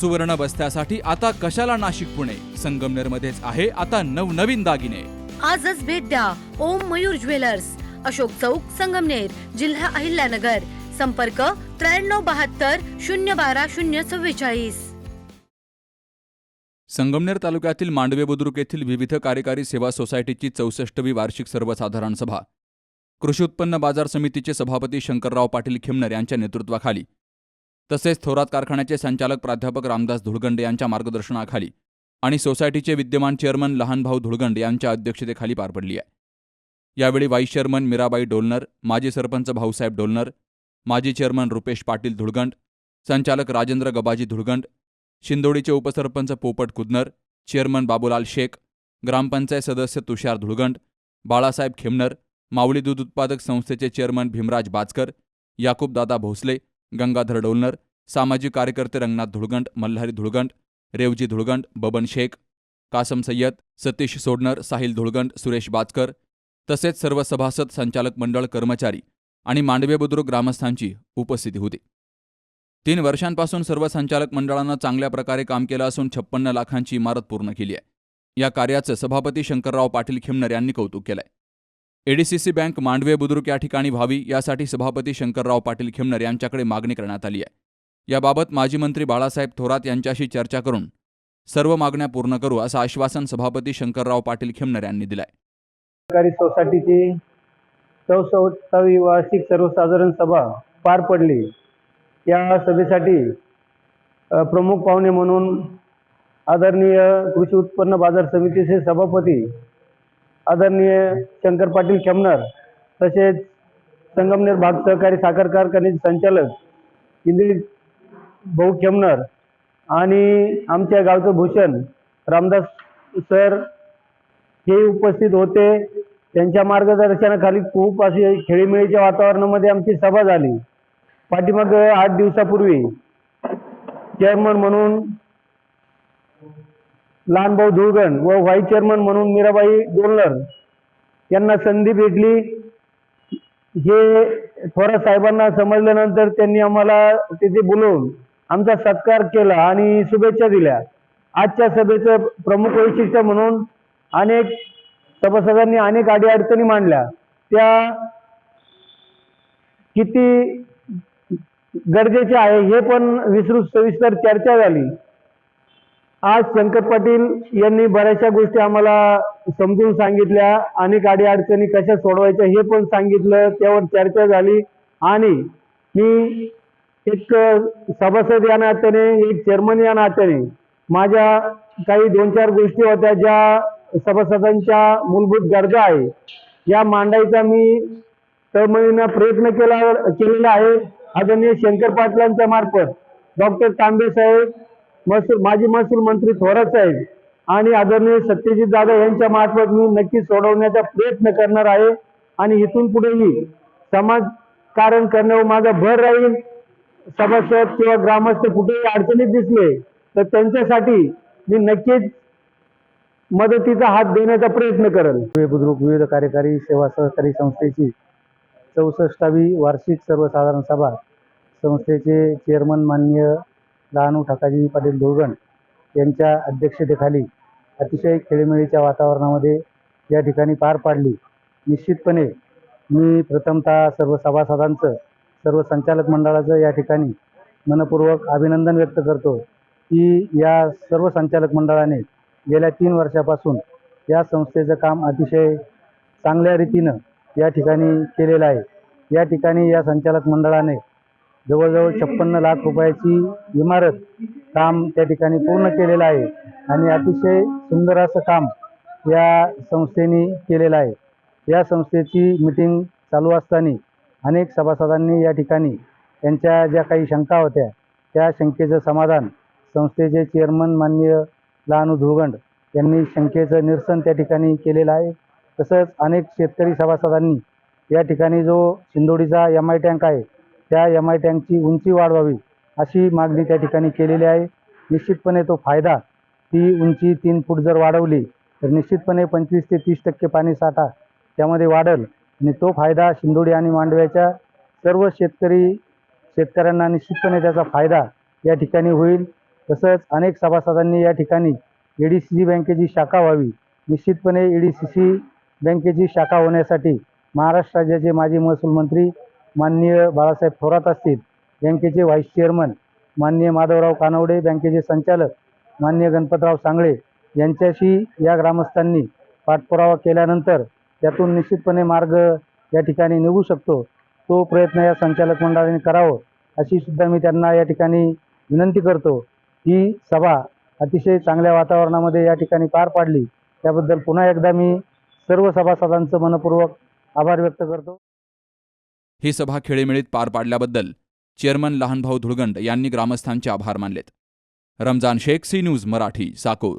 सुवर्ण बस्त्यासाठी आता कशाला नाशिक पुणे? संगमनेर मध्येच आहे आता नवनवीन दागिने. आजच भेट द्या ओम मयूर ज्वेलर्स. अशोक चौक संगमनेर जिल्हा अहिल्यानगर. संपर्क त्र्याण्णव बहात्तर शून्य बारा शून्य चव्वेचाळीस. संगमनेर तालुक्यातील मांडवे बुद्रुक येथील विविध कार्यकारी सेवा सोसायटीची चौसष्टवी वार्षिक सर्वसाधारण सभा. कृषी उत्पन्न बाजार समितीचे सभापती शंकरराव पाटील खिमनर यांच्या नेतृत्वाखाली. तसेच थोरात कारखान्याचे संचालक प्राध्यापक रामदास धुळगंडे यांच्या मार्गदर्शनाखाली आणि सोसायटीचे विद्यमान चेअरमन लहानभाऊ धुळगंड यांच्या अध्यक्षतेखाली पार पडली आहे. यावेळी व्हाईस चेअरमन मीराबाई डोलनर माजी सरपंच भाऊसाहेब डोलनर माजी चेअरमन रुपेश पाटील धुळगंड संचालक राजेंद्र गबाजी धुळगंड शिंदोडीचे उपसरपंच पोपट कुदनर चेअरमन बाबूलाल शेख ग्रामपंचायत सदस्य तुषार धुळगंड बाळासाहेब खेमनर माऊली दूध उत्पादक संस्थेचे चेअरमन भीमराज बाजकर याकूबदादा भोसले गंगाधर डोलनर सामाजिक कार्यकर्ते रंगनाथ धुळगंट मल्हारी धुळगंट रेवजी धुळगंट बबन शेख कासम सय्यद सतीश सोडनर साहिल धुळगंट सुरेश बातकर तसेच सर्व सभासद संचालक मंडळ कर्मचारी आणि मांडवे बुद्रुक ग्रामस्थांची उपस्थिती होती. तीन वर्षांपासून सर्व संचालक मंडळानं चांगल्या प्रकारे काम केलं असून छप्पन्न लाखांची इमारत पूर्ण केली आहे. या कार्याचं सभापती शंकरराव पाटील खिमनर यांनी कौतुक केलंय. एडीसीसी बँक मांडवे बुद्रुक या ठिकाणी व्हावी यासाठी सभापती शंकरराव पाटील खिमनर यांच्याकडे मागणी करण्यात आली आहे. याबाबत माजी मंत्री बाळासाहेब थोरात यांच्याशी चर्चा करून सर्व मागण्या पूर्ण करू असं आश्वासन सभापती शंकरराव पाटील खेमनर यांनी दिलंय. सहकारी सोसायटीची चौसष्टावी वार्षिक सर्वसाधारण सभा पार पडली. या सभेसाठी प्रमुख पाहुणे म्हणून आदरणीय कृषी उत्पन्न बाजार समितीचे सभापती आदरणीय शंकर पाटील खेमनर तसेच संगमनेर भाग सहकारी साखर कारखान्याचे संचालक इंद्रित भाऊ खेमनर आणि आमच्या गावचं भूषण रामदास सर हे उपस्थित होते. त्यांच्या मार्गदर्शनाखाली खूप असे खेळीमेळीच्या वातावरणामध्ये आमची सभा झाली. पाठीमाग आठ दिवसापूर्वी चेअरमन म्हणून लहानभाऊ धुळगण व व्हाईस चेअरमन म्हणून मीराबाई डोलर यांना संधी भेटली. हे थोरात साहेबांना समजल्यानंतर त्यांनी आम्हाला तिथे बोलवून आमचा सत्कार केला आणि शुभेच्छा दिल्या. आजच्या सभेचं प्रमुख वैशिष्ट्य म्हणून अनेक सभासदांनी अनेक अडीअडचणी मांडल्या. त्या किती गरजेचे आहे हे पण विस्तृत सविस्तर चर्चा झाली. आज शंकर पाटील यांनी बऱ्याचशा गोष्टी आम्हाला समजून सांगितल्या. अनेक अडीअडचणी कशा सोडवायच्या हे पण सांगितलं. त्यावर चर्चा झाली. आणि मी एक सभासद या नात्याने एक चेअरमन या नात्याने माझ्या काही दोन चार गोष्टी होत्या ज्या सभासदांच्या मूलभूत गरजा आहे. या मांडायचा मी तळमळीनं प्रयत्न केला केलेला आहे. आदरणीय शंकर पाटलांच्या मार्फत. डॉक्टर तांबे साहेब महसूल माजी महसूल मंत्री थोरात साहेब आणि आदरणीय सत्यजित दादा यांच्या मार्फत मी नक्की सोडवण्याचा प्रयत्न करणार आहे. आणि इथून पुढेही समाजकारण करण्यावर माझा भर राहील. सभासद किंवा ग्रामस्थ कुठेही अडचणीत दिसले तर त्यांच्यासाठी मी नक्कीच मदतीचा हात देण्याचा प्रयत्न करेल. बुद्रुक विविध कार्यकारी सेवा सहकारी संस्थेची चौसष्टावी वार्षिक सर्वसाधारण सभा. संस्थेचे चेअरमन माननीय लहानू ठाकाजी पाटील धुळगण यांच्या अध्यक्षतेखाली अतिशय खेळीमेळीच्या वातावरणामध्ये या ठिकाणी पार पाडली. निश्चितपणे मी प्रथमतः सर्व सभासदांचं सर्व संचालक मंडळाचं या ठिकाणी मनपूर्वक अभिनंदन व्यक्त करतो की या सर्व संचालक मंडळाने गेल्या तीन वर्षापासून या संस्थेचं काम अतिशय चांगल्या रीतीनं या ठिकाणी केलेलं आहे. या ठिकाणी या संचालक मंडळाने जवळजवळ छप्पन्न लाख रुपयाची इमारत काम त्या ठिकाणी पूर्ण केलेलं आहे आणि अतिशय सुंदर असं काम या संस्थेने केलेलं आहे. या संस्थेची मिटिंग चालू असताना अनेक सभासदांनी या ठिकाणी त्यांच्या ज्या काही शंका होत्या त्या शंकेचं समाधान संस्थेचे चेअरमन माननीय लहानू धुळगंड यांनी शंकेचं निरसन त्या ठिकाणी केलेलं आहे. तसंच अनेक शेतकरी सभासदांनी या ठिकाणी जो शिंदोडीचा एम आय टँक आहे त्या एम आय टँकची उंची वाढवावी अशी मागणी त्या ठिकाणी केलेली आहे. निश्चितपणे तो फायदा ती उंची तीन फूट जर वाढवली तर निश्चितपणे पंचवीस ते तीस टक्के पाणी साठा त्यामध्ये वाढेल. आणि तो फायदा शिंदोडी आणि मांडव्याच्या सर्व शेतकरी शेतकऱ्यांना निश्चितपणे त्याचा फायदा या ठिकाणी होईल. तसंच अनेक सभासदांनी या ठिकाणी ए डी सी सी बँकेची शाखा व्हावी. निश्चितपणे ए डी सी सी बँकेची शाखा होण्यासाठी महाराष्ट्र राज्याचे माजी महसूल मंत्री माननीय बाळासाहेब थोरात असतील बँकेचे व्हाईस चेअरमन माननीय माधवराव कानवडे बँकेचे संचालक माननीय गणपतराव सांगळे यांच्याशी या ग्रामस्थांनी पाठपुरावा केल्यानंतर त्यातून निश्चितपणे मार्ग या ठिकाणी निघू शकतो. तो प्रयत्न या संचालक मंडळाने करावं अशी सुद्धा मी त्यांना या ठिकाणी विनंती करतो. ही सभा अतिशय चांगल्या वातावरणामध्ये या ठिकाणी पार पाडली. त्याबद्दल पुन्हा एकदा मी सर्व सभासदांचं मनपूर्वक आभार व्यक्त करतो. ही सभा खेळीमेळीत पार पाडल्याबद्दल चेअरमन लहानभाऊ धुळगंड यांनी ग्रामस्थांचे आभार मानलेत. Ramzan Shaikh C news Marathi Sakor.